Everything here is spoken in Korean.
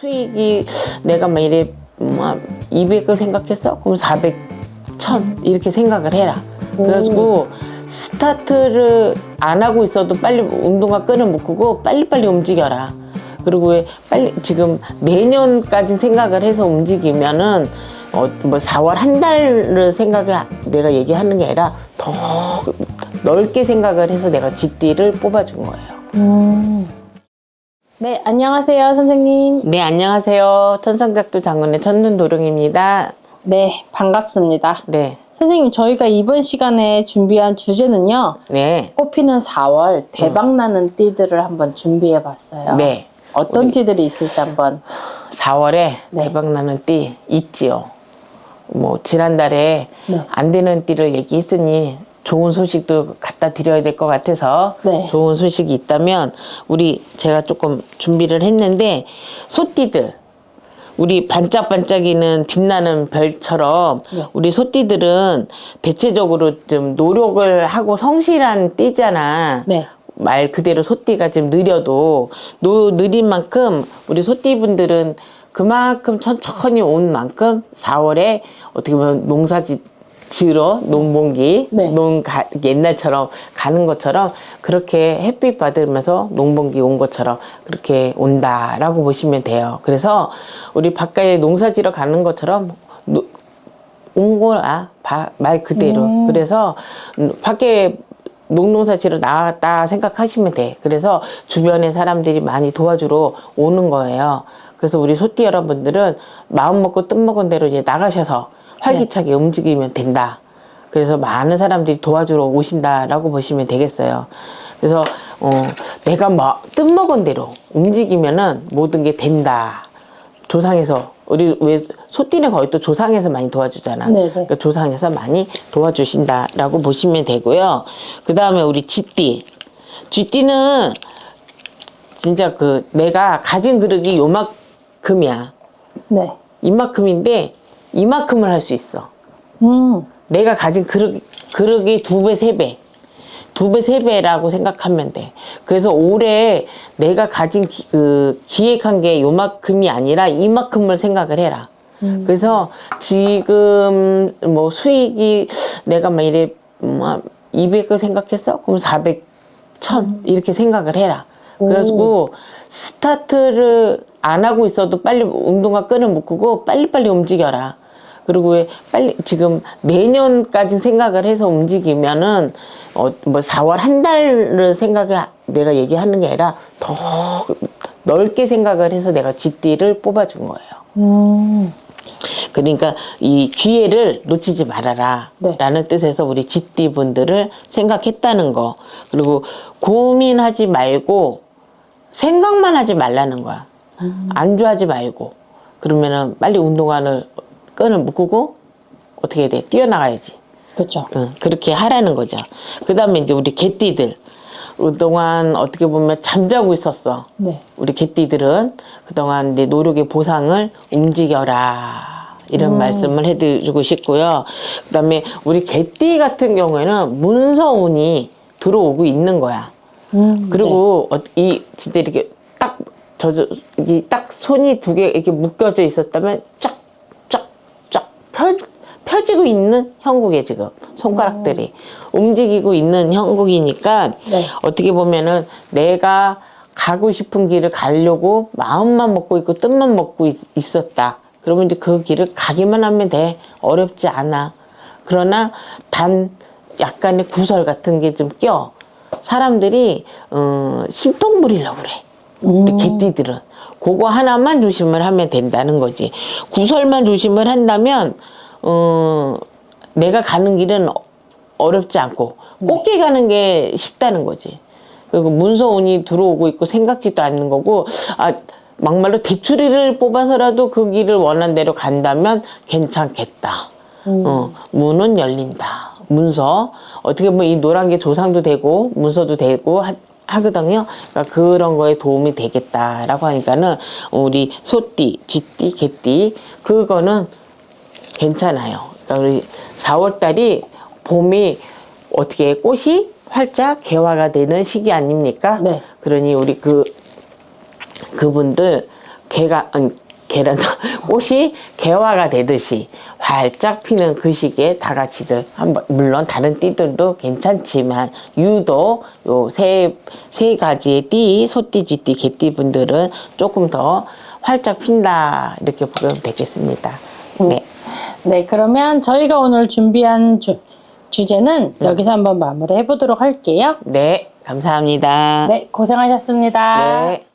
수익이 내가 막 이래 뭐 200을 생각했어? 그럼 400, 1000 이렇게 생각을 해라. 그래가지고 스타트를 안 하고 있어도 빨리 운동화 끈을 묶고 빨리빨리 움직여라. 그리고 왜 빨리 지금 내년까지 생각을 해서 움직이면은 어 뭐 4월 한 달을 생각해 내가 얘기하는 게 아니라 더 넓게 생각을 해서 내가 GD를 뽑아준 거예요. 네, 안녕하세요, 선생님. 네 안녕하세요 천상작두 장군의 천눈도령입니다. 네, 반갑습니다. 네, 선생님, 저희가 이번 시간에 준비한 주제는요, 네, 꽃피는 4월 대박 나는 띠들을 한번 준비해 봤어요. 네. 어떤 띠들이 있을지 한번. 4월에 네. 대박나는 띠 있지요. 뭐 지난달에 네. 안 되는 띠를 얘기했으니 좋은 소식도 갖다 드려야 될 것 같아서 네. 좋은 소식이 있다면 우리 제가 조금 준비를 했는데 소띠들 우리 반짝반짝이는 빛나는 별처럼 네. 우리 소띠들은 대체적으로 좀 노력을 하고 성실한 띠잖아. 네. 말 그대로 소띠가 좀 느려도 노, 느린 만큼 우리 소띠분들은 그만큼 천천히 온 만큼 4월에 어떻게 보면 농사지 지으러 농번기 네. 농 가, 옛날처럼 가는 것처럼 그렇게 햇빛 받으면서 농번기 온 것처럼 그렇게 온다라고 보시면 돼요. 그래서 우리 바깥에 농사지러 가는 것처럼 노- 온 바- 말 그대로 음. 그래서 음, 밖에 농농사지로 나왔다 생각하시면 돼. 그래서 주변에 사람들이 많이 도와주러 오는 거예요. 그래서 우리 소띠 여러분들은 마음 먹고 뜻 먹은 대로 이제 나가셔서 활기차게 움직이면 된다. 그래서 많은 사람들이 도와주러 오신다라고 보시면 되겠어요. 그래서 어, 내가 뭐, 뜻먹은 대로 움직이면은 모든 게 된다. 조상에서 우리 왜 소띠는 거의 또 조상에서 많이 도와주잖아. 네네. 그러니까 조상에서 많이 도와주신다라고 보시면 되고요. 그 다음에 우리 쥐띠, 쥐띠는 진짜 그 내가 가진 그릇이 요만큼이야. 네. 이만큼인데 이만큼을 할 수 있어. 음, 내가 가진 그릇, 그릇이 두 배, 세 배. 두 배, 세 배라고 생각하면 돼. 그래서 올해 내가 가진 기, 그, 기획한 게 요만큼이 아니라 이만큼을 생각을 해라. 그래서 지금 뭐 수익이 내가 막 이래, 뭐 200을 생각했어? 그럼 400, 1000 이렇게 생각을 해라. 그래가지고 스타트를 안 하고 있어도 빨리 운동화 끈을 묶고 빨리빨리 움직여라. 그리고 왜 빨리 지금 내년까지 생각을 해서 움직이면은 어 뭐 4월 한 달을 생각해 내가 얘기하는 게 아니라 더 넓게 생각을 해서 내가 GD를 뽑아준 거예요. 음, 그러니까 이 기회를 놓치지 말아라 네. 라는 뜻에서 우리 GD 분들을 생각했다는 거 그리고 고민하지 말고 생각만 하지 말라는 거야 안주하지 말고 그러면은 빨리 운동화를 끈을 묶고 어떻게 해야 돼 뛰어나가야지 그렇죠. 응, 그렇게 하라는 거죠 그 다음에 이제 우리 개띠들 그동안 어떻게 보면 잠자고 있었어 네. 우리 개띠들은 그동안 내 노력의 보상을 움직여라. 이런 말씀을 해드리고 싶고요. 그 다음에 우리 개띠 같은 경우에는 문서운이 들어오고 있는 거야. 음, 그리고 어, 이 진짜 이렇게 딱 저, 저, 이딱 손이 두 개 이렇게 묶여져 있었다면 쫙, 펴지고 있는 형국에 지금 손가락들이 움직이고 있는 형국이니까 네. 어떻게 보면은 내가 가고 싶은 길을 가려고 마음만 먹고 있고 뜻만 먹고 있, 있었다. 그러면 이제 그 길을 가기만 하면 돼. 어렵지 않아. 그러나 단 약간의 구설 같은 게 좀 껴. 사람들이 어, 심통 부리려고 그래. 우리 개띠들은 그거 하나만 조심을 하면 된다는 거지. 구설만 조심을 한다면 어, 내가 가는 길은 어- 어렵지 않고 꽃게 가는 게 쉽다는 거지. 그리고 문서운이 들어오고 있고 생각지도 않는 거고 아 막말로 대출을 뽑아서라도 그 길을 원한 대로 간다면 괜찮겠다. 어, 문은 열린다. 문서 어떻게 보면 이 노란 게 조상도 되고 문서도 되고 하, 하거든요. 그러니까 그런 거에 도움이 되겠다라고 하니까는 우리 소띠, 쥐띠, 개띠 그거는 괜찮아요. 그러니까 우리 4월 달이 봄이 어떻게 꽃이 활짝 개화가 되는 시기 아닙니까? 네. 그러니 우리 그 그분들 개가 음, 계란 꽃이 개화가 되듯이 활짝 피는 그 시기에 다 같이들 한번 물론 다른 띠들도 괜찮지만 유독 요세 세 가지의 띠 소띠 쥐띠 개띠 분들은 조금 더 활짝 핀다 이렇게 보면 되겠습니다. 네. 네, 그러면 저희가 오늘 준비한 주, 주제는 여기서 한번 마무리 해 보도록 할게요. 네, 감사합니다. 네, 고생하셨습니다. 네.